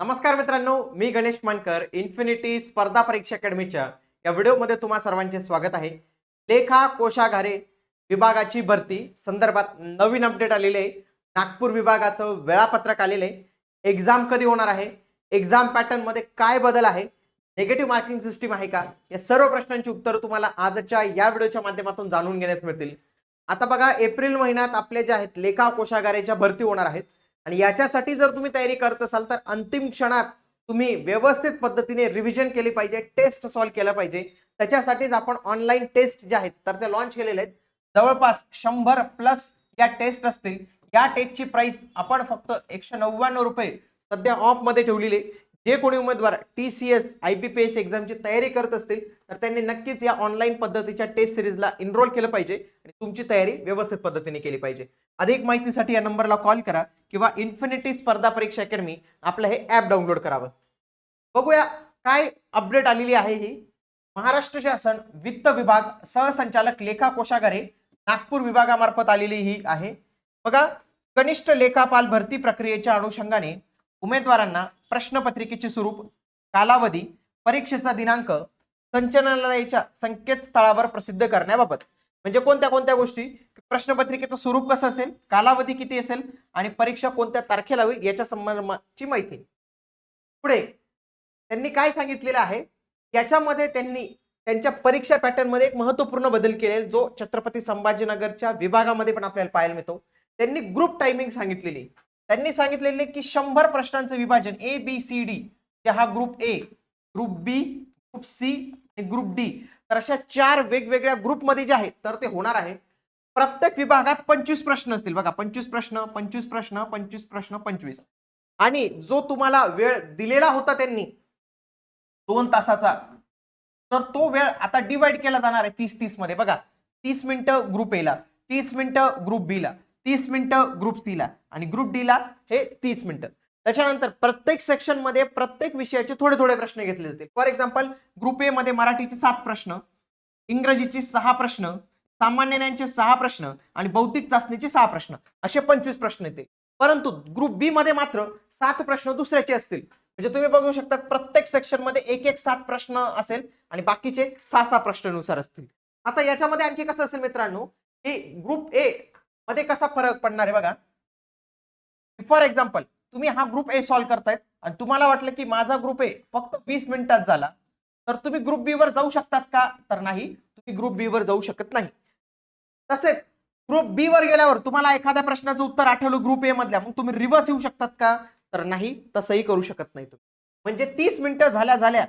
नमस्कार मित्रांनो मी गणेश मानकर इन्फिनिटी स्पर्धा परीक्षा अकॅडमीच्या या व्हिडिओमध्ये तुम्हा सर्वांचे स्वागत आहे. लेखा कोशागारे विभागाची भरती संदर्भात नवीन अपडेट आलेले आहे. नागपूर विभागाचं वेळापत्रक आलेलं आहे. एक्झाम कधी होणार आहे? एक्झाम पॅटर्नमध्ये काय बदल आहे? नेगेटिव्ह मार्किंग सिस्टीम आहे का? या सर्व प्रश्नांची उत्तरं तुम्हाला आजच्या या व्हिडिओच्या माध्यमातून जाणून घेण्यास मिळतील. आता बघा एप्रिल महिन्यात आपले जे आहेत लेखा कोशागारेच्या भरती होणार आहेत. आणि याच्यासाठी जर तुम्ही तयारी करत असाल तर अंतिम क्षणात तुम्ही व्यवस्थित पद्धतीने रिव्हिजन केली पाहिजे टेस्ट सॉल्व्ह केलं पाहिजे. त्याच्यासाठीच आपण ऑनलाईन टेस्ट जे आहेत तर ते लॉन्च केलेले आहेत. जवळपास शंभर प्लस या टेस्ट असतील. या टेस्टची प्राइस आपण फक्त एकशे नव्याण्णव रुपये सध्या ऑफमध्ये ठेवलेली जे कोणी उमेदवार T C S I B P S एक्झामची तयारी करत असतील तर त्यांनी नक्कीच या ऑनलाईन पद्धतीच्या टेस्ट सिरीजला इनरोल केलं पाहिजे आणि तुमची तयारी व्यवस्थित पद्धतीने केली पाहिजे. अधिक माहितीसाठी या नंबरला कॉल करा किंवा इन्फिनिटी स्पर्धा परीक्षा अकॅडमी आपलं हे ॲप डाउनलोड करावं. बघूया काय अपडेट आलेली आहे ही. महाराष्ट्र शासन वित्त विभाग सहसंचालक लेखा कोशागारे नागपूर विभागामार्फत आलेली ही आहे. बघा कनिष्ठ लेखापाल भरती प्रक्रियेच्या अनुषंगाने उमेदवारांना प्रश्नपत्रिकेचे स्वरूप कालावधी परीक्षेचा दिनांक संचालनालयाच्या संकेतस्थळावर प्रसिद्ध करण्याबाबत. म्हणजे कोणत्या कोणत्या गोष्टी? प्रश्नपत्रिकेचं स्वरूप कसं असेल? कालावधी किती असेल? आणि परीक्षा कोणत्या तारखेला होईल? याच्या संबंधाची माहिती. पुढे त्यांनी काय सांगितलेलं आहे? याच्यामध्ये त्यांनी त्यांच्या परीक्षा पॅटर्नमध्ये एक महत्त्वपूर्ण बदल केलेला जो छत्रपती संभाजीनगरच्या विभागामध्ये पण आपल्याला पाहायला मिळतो. त्यांनी ग्रुप टायमिंग सांगितलेली त्यांनी सांगितलेले की शंभर प्रश्नांचं विभाजन ए बी सी डी हा group A group B group C आणि ग्रुप डी तर अशा चार वेगवेगळ्या ग्रुपमध्ये जे आहेत तर ते होणार आहे. प्रत्येक विभागात पंचवीस प्रश्न असतील. बघा पंचवीस प्रश्न पंचवीस प्रश्न पंचवीस प्रश्न पंचवीस. आणि जो तुम्हाला वेळ दिलेला होता त्यांनी दोन तासाचा तर तो वेळ आता डिवाइड केला जाणार आहे तीस तीसमध्ये. बघा तीस मिनिटं ग्रुप ए ला तीस मिनिटं ग्रुप बी ला. तीस मिनिटं ग्रुप सी ला आणि ग्रुप डी ला हे तीस मिनिटं. त्याच्यानंतर प्रत्येक सेक्शनमध्ये प्रत्येक विषयाचे थोडे थोडे प्रश्न घेतले जातील. फॉर एक्झाम्पल ग्रुप ए मध्ये मराठीचे सात प्रश्न इंग्रजीचे सहा प्रश्न सामान्य ज्ञानचे सहा प्रश्न आणि बौद्धिक चाचणीचे सहा प्रश्न असे पंचवीस प्रश्न येतील. परंतु ग्रुप बी मध्ये मात्र सात प्रश्न दुसऱ्याचे असतील. म्हणजे तुम्ही बघू शकता प्रत्येक सेक्शनमध्ये एक एक सात प्रश्न असेल आणि बाकीचे सहा सहा प्रश्नानुसार असतील. आता याच्यामध्ये आणखी कसं असेल मित्रांनो की ग्रुप ए मध्ये कसा फरक पडणार आहे बघा. फॉर एक्झाम्पल तुम्ही हा ग्रुप ए सॉल्व्ह करतायत आणि तुम्हाला वाटलं की माझा ग्रुप ए फक्त वीस मिनिटात झाला. तर तुम्ही ग्रुप बी वर जाऊ शकतात का? तर नाही. तुम्ही ग्रुप बी वर जाऊ शकत नाही. तसेच ग्रुप बी वर गेल्यावर तुम्हाला एखाद्या प्रश्नाचं उत्तर आठवलं ग्रुप ए मधल्या मग तुम्ही रिव्हर्स येऊ शकतात का? तर नाही तसंही करू शकत नाही तुम्ही. म्हणजे तीस मिनिटं झाल्या झाल्या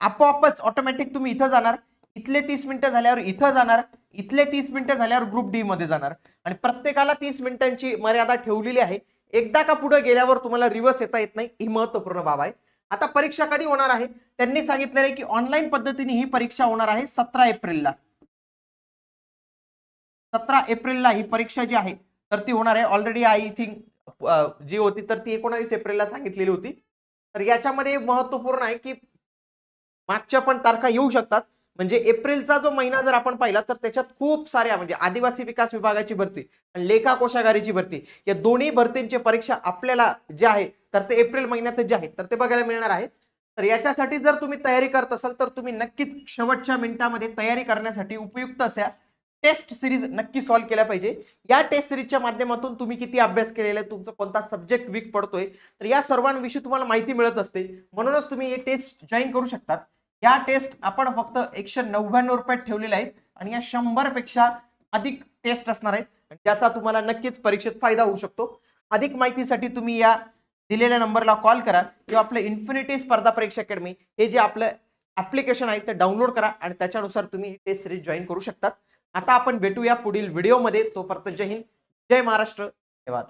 आपोआपच ऑटोमॅटिक तुम्ही इथं जाणार. इथले तीस मिनिटं झाल्यावर इथं जाणार. इथले तीस मिनिटं झाल्यावर ग्रुप डी मध्ये जाणार. आणि प्रत्येकाला तीस मिनिटांची मर्यादा ठेवलेली आहे. एकदा का पुढे गेल्यावर तुम्हाला रिव्हर्स येता येत नाही. ही महत्त्वपूर्ण बाब आहे. आता परीक्षा कधी होणार आहे? त्यांनी सांगितलेलं आहे की ऑनलाईन पद्धतीने ही परीक्षा होणार आहे सतरा एप्रिलला. सतरा एप्रिलला ही परीक्षा जी आहे तर ती होणार आहे. ऑलरेडी आय थिंक जी होती तर ती एकोणावीस एप्रिलला सांगितलेली होती. तर याच्यामध्ये महत्त्वपूर्ण आहे की मागच्या पण तारखा येऊ शकतात. म्हणजे एप्रिलचा जो महिना जर आपण पाहिला तर त्याच्यात खूप साऱ्या म्हणजे आदिवासी विकास विभागाची भरती आणि लेखा कोशागारीची भरती या दोन्ही भरतींची परीक्षा आपल्याला जे आहे तर ते एप्रिल महिन्यात जे आहे तर ते बघायला मिळणार आहे. तर याच्यासाठी जर तुम्ही तयारी करत असाल तर तुम्ही नक्कीच शेवटच्या मिनिटामध्ये तयारी करण्यासाठी उपयुक्त अशा टेस्ट सिरीज नक्की सॉल्व्ह केल्या पाहिजे. या टेस्ट सिरीजच्या माध्यमातून तुम्ही किती अभ्यास केलेला आहे तुमचा कोणता सब्जेक्ट वीक पडतोय तर या सर्वांविषयी तुम्हाला माहिती मिळत असते. म्हणूनच तुम्ही हे टेस्ट जॉईन करू शकतात. या टेस्ट आपण फक्त एकशे नव्याण्णव रुपयात ठेवलेल्या आहेत आणि या शंभरपेक्षा अधिक टेस्ट असणार आहेत. ज्याचा त्याचा तुम्हाला नक्कीच परीक्षेत फायदा होऊ शकतो. अधिक माहितीसाठी तुम्ही या दिलेल्या नंबरला कॉल करा किंवा आपलं इन्फिनिटी स्पर्धा परीक्षा अकॅडमी हे जे आपलं ऍप्लिकेशन आहे ते डाउनलोड करा आणि त्याच्यानुसार तुम्ही ही टेस्ट सिरीज जॉईन करू शकतात आता आपण भेटूया पुढील व्हिडिओमध्ये. तोपर्यंत जय हिंद. जय महाराष्ट्र. धन्यवाद.